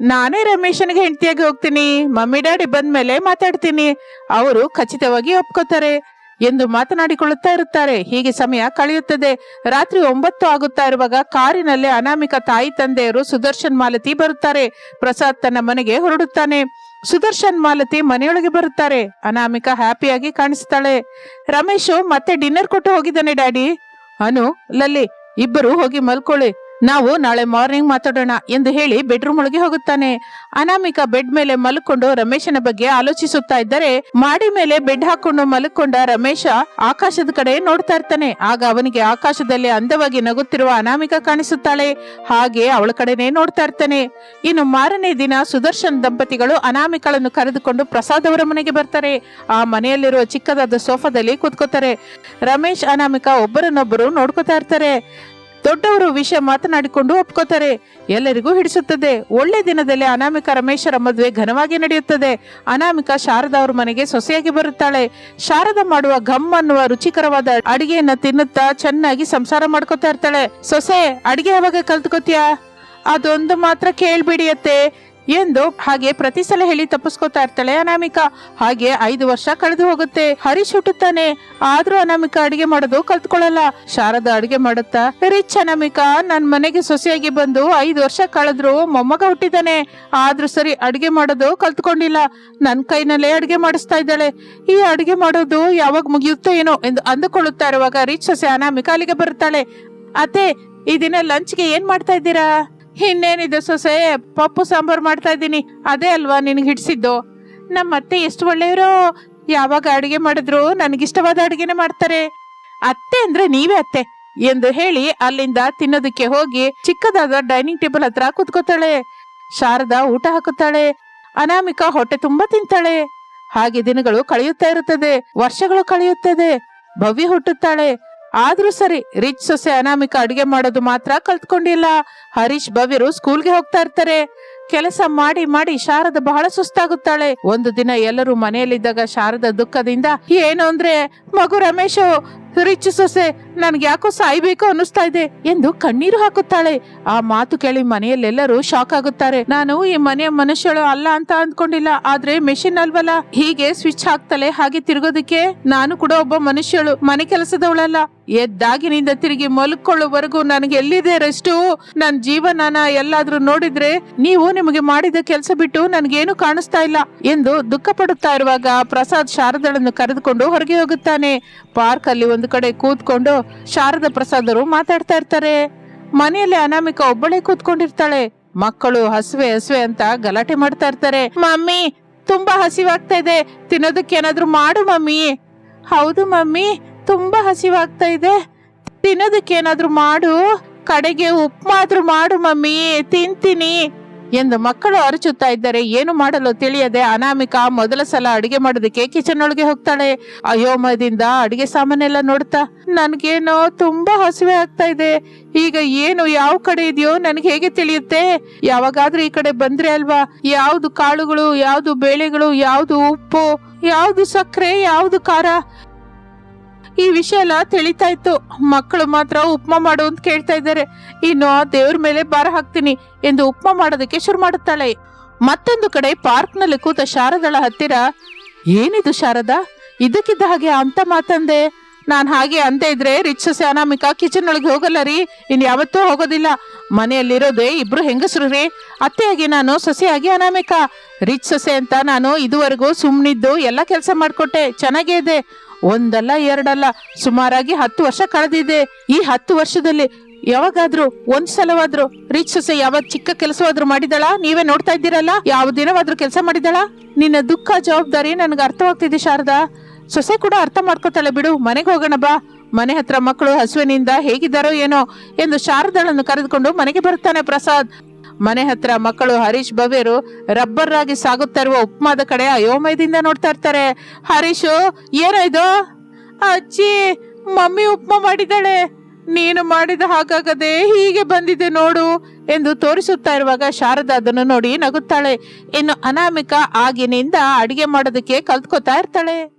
ನಾನೇ ರಮೇಶನ್ಗೆ ಹೆಂಡತಿಯಾಗಿ ಹೋಗ್ತೀನಿ. ಮಮ್ಮಿ, ಡ್ಯಾಡಿ ಬಂದ್ಮೇಲೆ ಮಾತಾಡ್ತೀನಿ. ಅವರು ಖಚಿತವಾಗಿ ಒಪ್ಕೋತಾರೆ. ಎಂದು ಮಾತನಾಡಿಕೊಳ್ಳುತ್ತಾ ಇರುತ್ತಾರೆ. ಹೀಗೆ ಸಮಯ ಕಳೆಯುತ್ತದೆ. ರಾತ್ರಿ ಒಂಬತ್ತು ಆಗುತ್ತಾ ಇರುವಾಗ ಕಾರಿನಲ್ಲಿ ಅನಾಮಿಕ ತಾಯಿ ತಂದೆಯರು ಸುದರ್ಶನ್ ಮಾಲತಿ ಬರುತ್ತಾರೆ. ಪ್ರಸಾದ್ ತನ್ನ ಮನೆಗೆ ಹೊರಡುತ್ತಾನೆ. ಸುದರ್ಶನ್ ಮಾಲತಿ ಮನೆಯೊಳಗೆ ಬರುತ್ತಾರೆ. ಅನಾಮಿಕ ಹ್ಯಾಪಿಯಾಗಿ ಕಾಣಿಸ್ತಾಳೆ. ರಮೇಶು ಮತ್ತೆ ಡಿನ್ನರ್ ಕೊಟ್ಟು ಹೋಗಿದ್ದಾನೆ, ಡ್ಯಾಡಿ. ಅನು, ಲಲ್ಲಿ, ಇಬ್ಬರು ಹೋಗಿ ಮಲ್ಕೊಳ್ಳಿ. ನಾವು ನಾಳೆ ಮಾರ್ನಿಂಗ್ ಮಾತಾಡೋಣ ಎಂದು ಹೇಳಿ ಬೆಡ್ರೂಮ್ ಒಳಗೆ ಹೋಗುತ್ತಾನೆ. ಅನಾಮಿಕ ಬೆಡ್ ಮೇಲೆ ಮಲ್ಕೊಂಡು ರಮೇಶನ ಬಗ್ಗೆ ಆಲೋಚಿಸುತ್ತಾ ಇದ್ದರೆ ಮಾಡಿ ಮೇಲೆ ಬೆಡ್ ಹಾಕೊಂಡು ಮಲ್ಕೊಂಡ ರಮೇಶ ಆಕಾಶದ ಕಡೆ ನೋಡ್ತಾ ಇರ್ತಾನೆ. ಆಗ ಅವನಿಗೆ ಆಕಾಶದಲ್ಲಿ ಅಂದವಾಗಿ ನಗುತ್ತಿರುವ ಅನಾಮಿಕ ಕಾಣಿಸುತ್ತಾಳೆ. ಹಾಗೆ ಅವಳ ಕಡೆನೆ ನೋಡ್ತಾ ಇರ್ತಾನೆ. ಇನ್ನು ಮಾರನೇ ದಿನ ಸುದರ್ಶನ್ ದಂಪತಿಗಳು ಅನಾಮಿಕಳನ್ನು ಕರೆದುಕೊಂಡು ಪ್ರಸಾದ್ ಅವರ ಮನೆಗೆ ಬರ್ತಾರೆ. ಆ ಮನೆಯಲ್ಲಿರುವ ಚಿಕ್ಕದಾದ ಸೋಫಾದಲ್ಲಿ ಕೂತ್ಕೋತಾರೆ. ರಮೇಶ್, ಅನಾಮಿಕ ಒಬ್ಬರನ್ನೊಬ್ಬರು ನೋಡ್ಕೋತಾ ಇರ್ತಾರೆ. ದೊಡ್ಡವರು ವಿಷಯ ಮಾತನಾಡಿಕೊಂಡು ಒಪ್ಕೋತಾರೆ. ಎಲ್ಲರಿಗೂ ಹಿಡಿಸುತ್ತದೆ. ಒಳ್ಳೆ ದಿನದಲ್ಲಿ ಅನಾಮಿಕ ರಮೇಶರ ಮದುವೆ ಘನವಾಗಿ ನಡೆಯುತ್ತದೆ. ಅನಾಮಿಕ ಶಾರದಾ ಅವ್ರ ಮನೆಗೆ ಸೊಸೆಯಾಗಿ ಬರುತ್ತಾಳೆ. ಶಾರದಾ ಮಾಡುವ ಘಮ್ ಅನ್ನುವ ರುಚಿಕರವಾದ ಅಡಿಗೆಯನ್ನ ತಿನ್ನುತ್ತಾ ಚೆನ್ನಾಗಿ ಸಂಸಾರ ಮಾಡ್ಕೋತಾ ಇರ್ತಾಳೆ. ಸೊಸೆ, ಅಡಿಗೆ ಯಾವಾಗ ಕಲ್ತ್ಕೋತೀಯಾ? ಅದೊಂದು ಮಾತ್ರ ಕೇಳ್ಬಿಡಿ ಅತ್ತೆ. ಎಂದು ಹಾಗೆ ಪ್ರತಿ ಸಲ ಹೇಳಿ ತಪ್ಪಿಸ್ಕೊತಾ ಇರ್ತಾಳೆ ಅನಾಮಿಕಾ. ಹಾಗೆ ಐದು ವರ್ಷ ಕಳೆದು ಹೋಗುತ್ತೆ. ಹರೀಶ್ ಹುಟ್ಟುತ್ತಾನೆ ಆದ್ರೂ ಅನಾಮಿಕಾ ಅಡಿಗೆ ಮಾಡೋದು ಕಲ್ತ್ಕೊಳ್ಳಲ್ಲ. ಶಾರದಾ ಅಡಿಗೆ ಮಾಡುತ್ತಾ ರಿಚ್ ಅನಾಮಿಕಾ, ನನ್ ಮನೆಗೆ ಸೊಸೆಯಾಗಿ ಬಂದು ಐದು ವರ್ಷ ಕಳೆದ್ರು ಮೊಮ್ಮಗ ಹುಟ್ಟಿದ್ದಾನೆ. ಆದ್ರೂ ಸರಿ ಅಡಿಗೆ ಮಾಡೋದು ಕಲ್ತ್ಕೊಂಡಿಲ್ಲ. ನನ್ ಕೈನಲ್ಲೇ ಅಡಿಗೆ ಮಾಡಿಸ್ತಾ ಇದ್ದಾಳೆ. ಈ ಅಡಿಗೆ ಮಾಡೋದು ಯಾವಾಗ ಮುಗಿಯುತ್ತೋ ಏನೋ ಎಂದು ಅಂದುಕೊಳ್ಳುತ್ತಾ ಇರುವಾಗ ರಿಚ್ ಸೊಸೆ ಅನಾಮಿಕಾ ಅಲ್ಲಿಗೆ ಬರುತ್ತಾಳೆ. ಅತ್ತೆ, ಈ ದಿನ ಲಂಚ್ಗೆ ಏನ್ ಮಾಡ್ತಾ ಇದ್ದೀರಾ? ಇನ್ನೇನಿದೆ ಸೊಸೆ? ಪಪ್ಪು ಸಾಂಬಾರು ಮಾಡ್ತಾ ಇದ್ದೀನಿ. ಅದೇ ಅಲ್ವಾ ನಿನಗೆ ಹಿಡಿಸಿದ್ದು? ನಮ್ಮ ಅತ್ತೆ ಎಷ್ಟು ಒಳ್ಳೆಯವರು. ಯಾವಾಗ ಅಡುಗೆ ಮಾಡಿದ್ರು ನನಗಿಷ್ಟವಾದ ಅಡುಗೆನೇ ಮಾಡ್ತಾರೆ. ಅತ್ತೆ ಅಂದ್ರೆ ನೀವೇ ಅತ್ತೆ ಎಂದು ಹೇಳಿ ಅಲ್ಲಿಂದ ತಿನ್ನೋದಕ್ಕೆ ಹೋಗಿ ಚಿಕ್ಕದಾದ ಡೈನಿಂಗ್ ಟೇಬಲ್ ಹತ್ರ ಕೂತ್ಕೋತಾಳೆ. ಶಾರದಾ ಊಟ ಹಾಕುತ್ತಾಳೆ. ಅನಾಮಿಕಾ ಹೊಟ್ಟೆ ತುಂಬಾ ತಿಂತಾಳೆ. ಹಾಗೆ ದಿನಗಳು ಕಳೆಯುತ್ತಾ ಇರುತ್ತದೆ. ವರ್ಷಗಳು ಕಳೆಯುತ್ತದೆ. ಭವ್ಯ ಹುಟ್ಟುತ್ತಾಳೆ. ಆದ್ರೂ ಸರಿ ರಿಚ್ ಸೊಸೆ ಅನಾಮಿಕ ಅಡುಗೆ ಮಾಡೋದು ಮಾತ್ರ ಕಲ್ತ್ಕೊಂಡಿಲ್ಲ. ಹರೀಶ್, ಭವ್ಯರು ಸ್ಕೂಲ್ಗೆ ಹೋಗ್ತಾ ಇರ್ತಾರೆ. ಕೆಲಸ ಮಾಡಿ ಮಾಡಿ ಶಾರದ ಬಹಳ ಸುಸ್ತಾಗುತ್ತಾಳೆ. ಒಂದು ದಿನ ಎಲ್ಲರೂ ಮನೆಯಲ್ಲಿದ್ದಾಗ ಶಾರದ ದುಃಖದಿಂದ, ಏನು ಅಂದ್ರೆ, ಮಗು ರಮೇಶ್ ರಿಚ್ ಸೊಸೆ, ನನ್ಗೆ ಯಾಕೋ ಸಾಯ್ಬೇಕು ಅನ್ನಿಸ್ತಾ ಇದೆ ಎಂದು ಕಣ್ಣೀರು ಹಾಕುತ್ತಾಳೆ. ಆ ಮಾತು ಕೇಳಿ ಮನೆಯಲ್ಲೆಲ್ಲರೂ ಶಾಕ್ ಆಗುತ್ತಾರೆ. ನಾನು ಈ ಮನೆಯ ಮನುಷ್ಯಳು ಅಲ್ಲ ಅಂತ ಅಂದ್ಕೊಂಡಿಲ್ಲ, ಆದ್ರೆ ಮೆಷಿನ್ ಅಲ್ವಲ್ಲ? ಹೀಗೆ ಸ್ವಿಚ್ ಹಾಕ್ತಲೆ ಹಾಗೆ ತಿರುಗೋದಕ್ಕೆ ನಾನು ಕೂಡ ಒಬ್ಬ ಮನುಷ್ಯಳು, ಮನೆ ಕೆಲಸದವಳಲ್ಲ. ಎದ್ದಾಗಿನಿಂದ ತಿರುಗಿ ಮಲ್ಕೊಳ್ಳೋವರೆಗೂ ನನಗೆ ಎಲ್ಲಿದೆ ರೆಸ್ಟು ನನ್ನ ಜೀವನನ ಎಲ್ಲಾದ್ರೂ ನೋಡಿದ್ರೆ ನೀವು ನಿಮಗೆ ಮಾಡಿದ ಕೆಲಸ ಬಿಟ್ಟು ನನ್ಗೇನು ಕಾಣಿಸ್ತಾ ಇಲ್ಲ ಎಂದು ದುಃಖ ಪಡುತ್ತಾ ಇರುವಾಗ ಪ್ರಸಾದ್ ಶಾರದಳನ್ನು ಕರೆದುಕೊಂಡು ಹೊರಗೆ ಹೋಗುತ್ತಾನೆ. ಪಾರ್ಕ್ ಅಲ್ಲಿ ಒಂದು ಕಡೆ ಕೂತ್ಕೊಂಡು ಶಾರದ ಪ್ರಸಾದರು ಮಾತಾಡ್ತಾ ಇರ್ತಾರೆ. ಮನೆಯಲ್ಲಿ ಅನಾಮಿಕ ಒಬ್ಬಳೇ ಕೂತ್ಕೊಂಡಿರ್ತಾಳೆ. ಮಕ್ಕಳು ಹಸುವೆ ಹಸುವೆ ಅಂತ ಗಲಾಟೆ ಮಾಡ್ತಾ ಇರ್ತಾರೆ. ಮಮ್ಮಿ, ತುಂಬಾ ಹಸಿವಾಗ್ತಾ ಇದೆ. ತಿನ್ನೋದಕ್ಕೆ ಏನಾದ್ರೂ ಮಾಡು ಮಮ್ಮಿ. ಹೌದು ಮಮ್ಮಿ. ತುಂಬಾ ಹಸಿವಾಗ್ತಾ ಇದೆ. ತಿನ್ನೋದಕ್ಕೆ ಏನಾದ್ರೂ ಮಾಡು. ಕಡೆಗೆ ಉಪ್ಮಾದ್ರೂ ಮಾಡು ಮಮ್ಮಿ. ತಿಂತೀನಿ. ಎಂದು ಮಕ್ಕಳು ಅರಚುತ್ತಾ ಇದ್ದಾರೆ. ಏನು ಮಾಡಲು ತಿಳಿಯದೆ ಅನಾಮಿಕಾ ಮೊದಲ ಸಲ ಅಡಿಗೆ ಮಾಡೋದಕ್ಕೆ ಕಿಚನ್ ಒಳಗೆ ಹೋಗ್ತಾಳೆ. ಅಯೋಮಯದಿಂದ ಅಡಿಗೆ ಸಾಮಾನೆಲ್ಲ ನೋಡ್ತಾ, ನನ್ಗೇನೋ ತುಂಬಾ ಹಸಿವೆ ಆಗ್ತಾ ಇದೆ. ಈಗ ಏನು, ಯಾವ ಕಡೆ ಇದೆಯೋ ನನಗೆ ಹೇಗೆ ತಿಳಿಯುತ್ತೆ? ಯಾವಾಗಾದ್ರೂ ಈ ಕಡೆ ಬಂದ್ರೆ ಅಲ್ವಾ? ಯಾವ್ದು ಕಾಳುಗಳು, ಯಾವ್ದು ಬೇಳೆಗಳು, ಯಾವ್ದು ಉಪ್ಪು, ಯಾವ್ದು ಸಕ್ಕರೆ, ಯಾವ್ದು ಖಾರ? ಈ ವಿಷಯ ಎಲ್ಲ ತಿಳಿತಾ ಇತ್ತು. ಮಕ್ಕಳು ಮಾತ್ರ ಉಪ್ಮಾ ಮಾಡು ಅಂತ ಕೇಳ್ತಾ ಇದ್ದಾರೆ. ಇನ್ನು ದೇವ್ರ ಮೇಲೆ ಭಾರ ಹಾಕ್ತೀನಿ ಎಂದು ಉಪ್ಮಾ ಮಾಡೋದಕ್ಕೆ ಶುರು ಮಾಡುತ್ತಾಳೆ. ಮತ್ತೊಂದು ಕಡೆ ಪಾರ್ಕ್ನಲ್ಲಿ ಕೂತ ಶಾರದಳ ಹತ್ತಿರ, ಏನಿದು ಶಾರದಾ? ಇದಕ್ಕಿದ್ದ ಹಾಗೆ ಅಂತ ಮಾತಂದೆ. ನಾನ್ ಹಾಗೆ ಅಂತ ಇದ್ರೆ ರಿಚ್ ಅನಾಮಿಕಾ ಕಿಚನ್ ಒಳಗೆ ಹೋಗಲ್ಲ ರೀ. ಇನ್ ಯಾವತ್ತೂ ಹೋಗೋದಿಲ್ಲ. ಮನೆಯಲ್ಲಿರೋದೇ ಇಬ್ರು ಹೆಂಗಸರು ರೀ ಅತ್ತೆಯಾಗಿ ನಾನು, ಸೊಸೆಯಾಗಿ ಅನಾಮಿಕ. ರಿಚ್ ಸೊಸೆ ಅಂತ ನಾನು ಇದುವರೆಗೂ ಸುಮ್ನಿದ್ದು, ಎಲ್ಲ ಕೆಲಸ ಮಾಡ್ಕೊಟ್ಟೆ. ಚೆನ್ನಾಗೇ ಇದೆ. ಒಂದಲ್ಲ, ಎರಡಲ್ಲ, ಸುಮಾರಾಗಿ ಹತ್ತು ವರ್ಷ ಕಳೆದಿದೆ. ಈ ಹತ್ತು ವರ್ಷದಲ್ಲಿ ಯಾವಾಗಾದ್ರೂ ಒಂದ್ ಸಲವಾದ್ರೂ ರಿಚ್ ಸೊಸೆ ಯಾವ ಚಿಕ್ಕ ಕೆಲಸವಾದ್ರೂ ಮಾಡಿದಳ? ನೀವೇ ನೋಡ್ತಾ ಇದ್ದೀರಲ್ಲ? ಯಾವ ದಿನವಾದ್ರೂ ಕೆಲಸ ಮಾಡಿದಳ? ನಿನ್ನ ದುಃಖ, ಜವಾಬ್ದಾರಿ ನನ್ಗೆ ಅರ್ಥವಾಗ್ತಿದೆ ಶಾರದಾ. ಸೊಸೆ ಕೂಡ ಅರ್ಥ ಮಾಡ್ಕೋತಾಳೆ ಬಿಡು. ಮನೆಗೆ ಹೋಗೋಣ ಬಾ. ಮನೆ ಹತ್ರ ಮಕ್ಕಳು ಹಸುವಿನಿಂದ ಹೇಗಿದ್ದಾರೋ ಏನೋ ಎಂದು ಶಾರದಳನ್ನು ಕರೆದುಕೊಂಡು ಮನೆಗೆ ಬರುತ್ತಾನೆ ಪ್ರಸಾದ್. ಮನೆ ಹತ್ರ ಮಕ್ಕಳು ಹರೀಶ್, ಭವ್ಯರು ರಬ್ಬರ್ ಆಗಿ ಸಾಗುತ್ತಾ ಇರುವ ಉಪ್ಮಾದ ಕಡೆ ಅಯೋಮಯದಿಂದ ನೋಡ್ತಾ ಇರ್ತಾರೆ. ಹರೀಶು, ಏನೋ ಇದು? ಅಜ್ಜಿ, ಮಮ್ಮಿ ಉಪ್ಮಾ ಮಾಡಿದ್ದಾಳೆ. ನೀನು ಮಾಡಿದ ಹಾಗಾಗದೆ ಹೀಗೆ ಬಂದಿದೆ ನೋಡು ಎಂದು ತೋರಿಸುತ್ತಾ ಇರುವಾಗ ಶಾರದಾ ಅದನ್ನು ನೋಡಿ ನಗುತ್ತಾಳೆ. ಇನ್ನು ಅನಾಮಿಕ ಆಗಿನಿಂದ ಅಡಿಗೆ ಮಾಡೋದಕ್ಕೆ ಕಲ್ತ್ಕೋತಾ ಇರ್ತಾಳೆ.